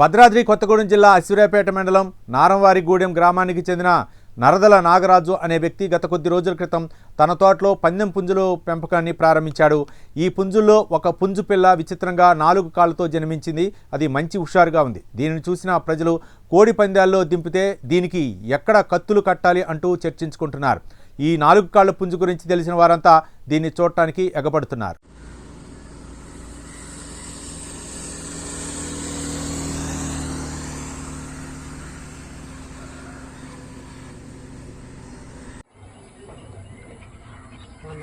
భద్రాద్రి కొత్తగూడెం జిల్లా అశ్వరాపేట మండలం నారంవారిగూడెం గ్రామానికి చెందిన నరదల నాగరాజు అనే వ్యక్తి గత కొద్ది రోజుల క్రితం తన తోటలో పందెం పుంజుల పెంపకాన్ని ప్రారంభించాడు. ఈ పుంజుల్లో ఒక పుంజు పిల్ల విచిత్రంగా నాలుగు కాళ్ళతో జన్మించింది. అది మంచి హుషారుగా ఉంది. దీనిని చూసిన ప్రజలు కోడి పందాల్లో దింపితే దీనికి ఎక్కడ కత్తులు కట్టాలి అంటూ చర్చించుకుంటున్నారు. ఈ నాలుగు కాళ్ళ పుంజు గురించి తెలిసిన వారంతా దీన్ని చూడటానికి ఎగబడుతున్నారు.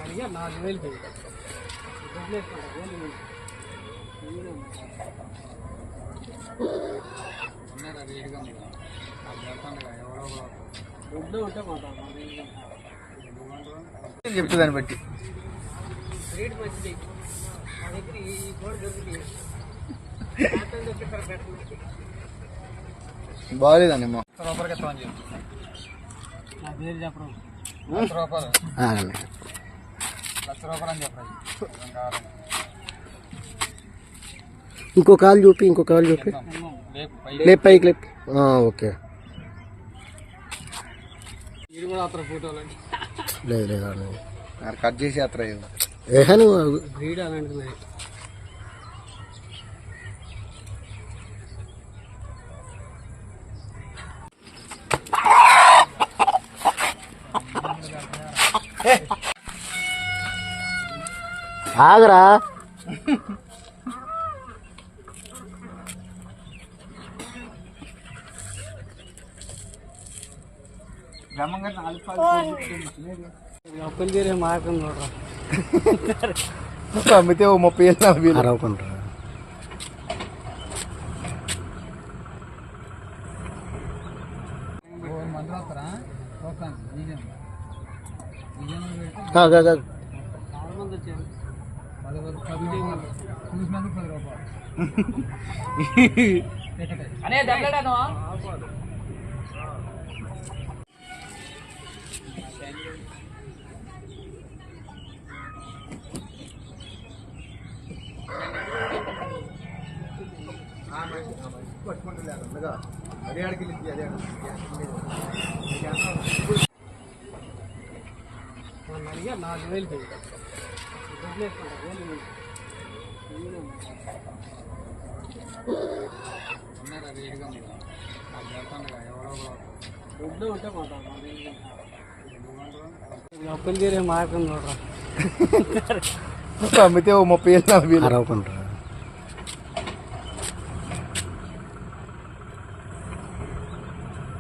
అడిగా నాలుగు వేలు చెప్తుంది దాన్ని బట్టి. రేట్ మంచిది. మా దగ్గర ఈ కోడి దొరికింది. బాగాలేదండి అమ్మ. నా పేరు చెప్పడం రూపాయలు లక్ష రూపాయలు అని చెప్పండి ఇంకో కాలు చూపి ఇంకో కాలు చూపి. లేపు పైకి లేపు. ఆ, ఓకే. లేదు లేదు. కట్ చేసి అత్ర ఏహే నువ్వు బ్రీడ్ అలాంటిది మరి. ఆగరా. బ్రహ్మంగా నాలుగు ఒక్కరి తీరే మార్గం చూడరా. అమ్మితే ఓ ముప్పై వేలు. అనే దగ్గడాను అదే ఆడికి అదే అడిగా నాలుగు వేలు పోయి గుడ్డు ఉంటే మాట్లాడతాం ఒక్కరి తీరే మార్గం చూడరా